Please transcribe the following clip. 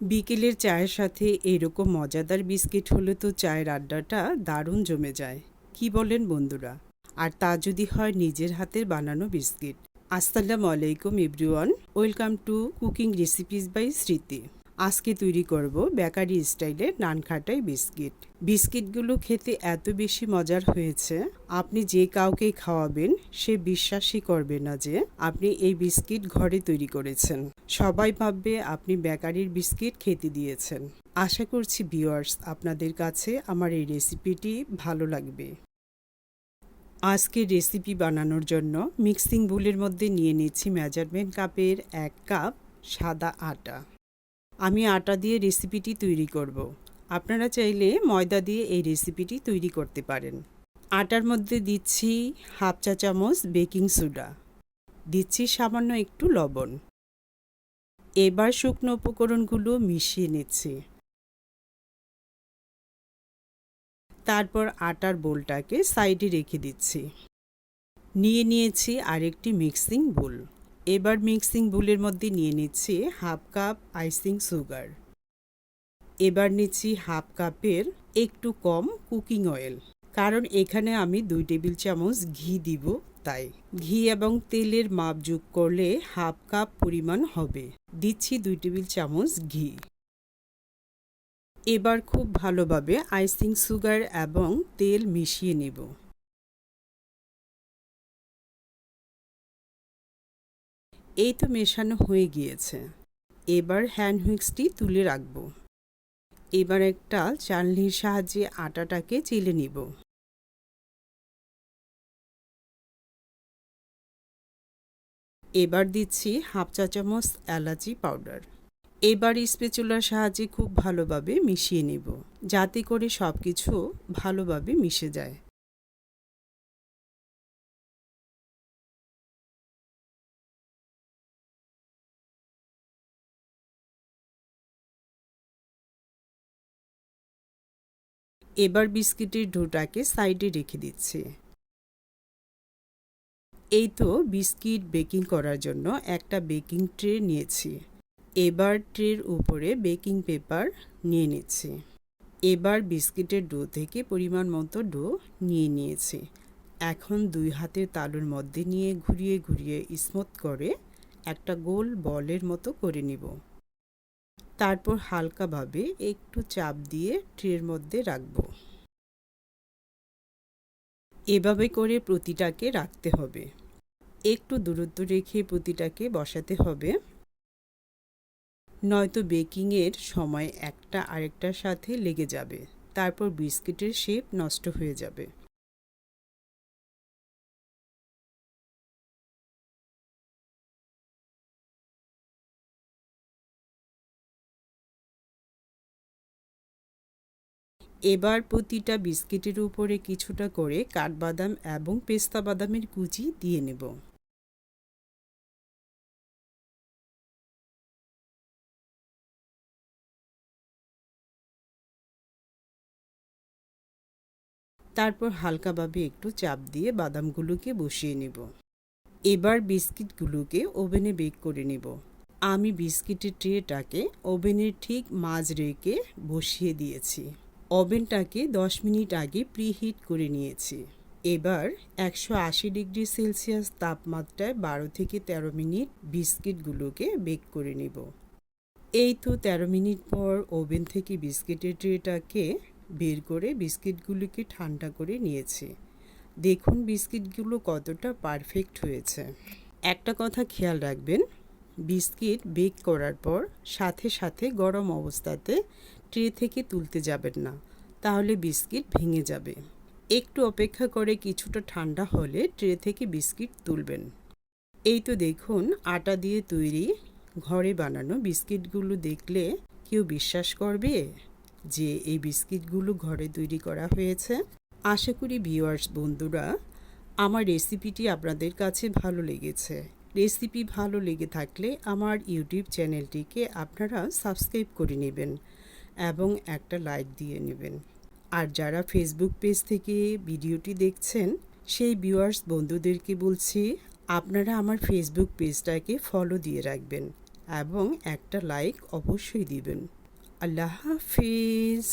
বিকেলের চায়ের সাথে এরকম মজাদার বিস্কিট হলে তো চায়ের আড্ডাটা দারুণ জমে যায়। কি বলেন বন্ধুরা? আর তা যদি হয় নিজের হাতের বানানো বিস্কিট। আসসালামু আলাইকুম, everyone. Welcome to cooking recipes by Smriti. আজকে তৈরি করব বেকারি স্টাইলের নানখাটাই বিস্কিট। বিস্কিটগুলো খেতে এত বেশি মজার হয়েছে, আপনি যে কাউকে খাওয়াবেন সে বিশ্বাসই করবে না যে আপনি এই বিস্কিট ঘরে তৈরি করেছেন। সবাই ভাববে আপনি বেকারির বিস্কিট খেতে দিয়েছেন। আশা করছি ভিউয়ার্স, আপনাদের কাছে আমার এই রেসিপিটি ভালো লাগবে। আজকে রেসিপি বানানোর জন্য মিক্সিং বুলের মধ্যে নিয়ে নিচ্ছি মেজারমেন্ট কাপের এক কাপ সাদা আটা। আমি আটা দিয়ে রেসিপিটি তৈরি করব। আপনারা চাইলে ময়দা দিয়ে এই রেসিপিটি তৈরি করতে পারেন। আটার মধ্যে দিচ্ছি হাফ চা চামচ বেকিং সোডা। দিচ্ছি সামান্য একটু লবণ। এবার শুকনো উপকরণগুলো মিশিয়ে নিচ্ছি। তারপর আটার বোলটাকে সাইডে রেখে দিচ্ছি। নিয়ে নিয়েছি আরেকটি মিক্সিং বোল। এবার মিক্সিং বুলের মধ্যে নিয়ে নিচ্ছি হাফ কাপ আইসিং সুগার। এবার নিচ্ছি হাফ কাপের একটু কম কুকিং অয়েল। কারণ এখানে আমি দুই টেবিল চামচ ঘি দিব, তাই। ঘি এবং তেলের মাপ যোগ করলে হাফ কাপ পরিমাণ হবে। দিচ্ছি দুই টেবিল চামচ ঘি। এবার খুব ভালোভাবে আইসিং সুগার এবং তেল মিশিয়ে নেব। এই তো মেশানো হয়ে গিয়েছে। এবার হ্যান্ড হুইক্সটি তুলে রাখব। এবার একটা চালনির সাহায্যে আটাটাকে চেলে নিব। এবার দিচ্ছি হাফ চা চামচ এলাচি পাউডার। এবার স্পেচুলার সাহায্যে খুব ভালোভাবে মিশিয়ে নেব, যাতে করে সব কিছু ভালোভাবে মিশে যায়। এবার বিস্কিটের ডোটাকে সাইডে রেখে দিচ্ছি। এই তো বিস্কিট বেকিং করার জন্য একটা বেকিং ট্রে নিয়েছি। এবার ট্রের উপরে বেকিং পেপার নিয়ে নিচ্ছি। এবার বিস্কিটের ডো থেকে পরিমাণ মতো ডো নিয়ে নিয়েছি। এখন দুই হাতের তালুর মধ্যে নিয়ে ঘুরিয়ে ঘুরিয়ে স্মুথ করে একটা গোল বলের মতো করে নিব। তারপর হালকাভাবে একটু চাপ দিয়ে ট্রের মধ্যে রাখব। এভাবে করে প্রতিটাকে রাখতে হবে। একটু দূরত্ব রেখে প্রতিটাকে বসাতে হবে। নয়তো বেকিংয়ের সময় একটা আরেকটার সাথে লেগে যাবে। তারপর বিস্কিটের শেপ নষ্ট হয়ে যাবে। এবার প্রতিটা বিস্কিটের উপরে কিছুটা করে কাঠবাদাম এবং পেস্তা বাদামের কুচি দিয়ে নেব। তারপর হালকাভাবে একটু চাপ দিয়ে বাদামগুলোকে বসিয়ে নেব। এবার বিস্কিটগুলোকে ওভেনে বেক করে নেব। আমি বিস্কিটের ট্রেটাকে ওভেনের ঠিক মাঝ রেখে বসিয়ে দিয়েছি। ওভেনটাকে 10 মিনিট আগে প্রিহিট করে নিয়েছি। এবার একশো আশি ডিগ্রি সেলসিয়াস তাপমাত্রায় বারো থেকে ১৩ মিনিট বিস্কিটগুলোকে বেক করে নেব। এই তো ১৩ মিনিট পর ওভেন থেকে বিস্কিটের ট্রেটাকে বের করে বিস্কিটগুলোকে ঠান্ডা করে নিয়েছি। দেখুন বিস্কিটগুলো কতটা পারফেক্ট হয়েছে। একটা কথা খেয়াল রাখবেন, বিস্কিট বেক করার পর সাথে সাথে গরম অবস্থাতে ট্রে থেকে তুলতে যাবেন না। তাহলে বিস্কিট ভেঙে যাবে। একটু অপেক্ষা করে কিছুটা ঠান্ডা হলে ট্রে থেকে বিস্কিট তুলবেন। এই তো দেখুন, আটা দিয়ে তৈরি, ঘরে বানানো বিস্কিটগুলো দেখলে কেউ বিশ্বাস করবে যে এই বিস্কিটগুলো ঘরে তৈরি করা হয়েছে। আশা করি ভিউয়ার্স, বন্ধুরা, আমার রেসিপিটি আপনাদের কাছে ভালো লেগেছে। রেসিপি ভালো লেগে থাকলে আমার ইউটিউব চ্যানেলটিকে আপনারা সাবস্ক্রাইব করে নেবেন। এবং একটা লাইক দিয়ে নেবেন। আর যারা ফেসবুক পেজ থেকে ভিডিওটি দেখছেন, সেই ভিউয়ার্স বন্ধুদেরকে বলছি, আপনারা আমার ফেসবুক পেজটাকে ফলো দিয়ে রাখবেন এবং একটা লাইক অবশ্যই দিবেন। আল্লাহ হাফিজ।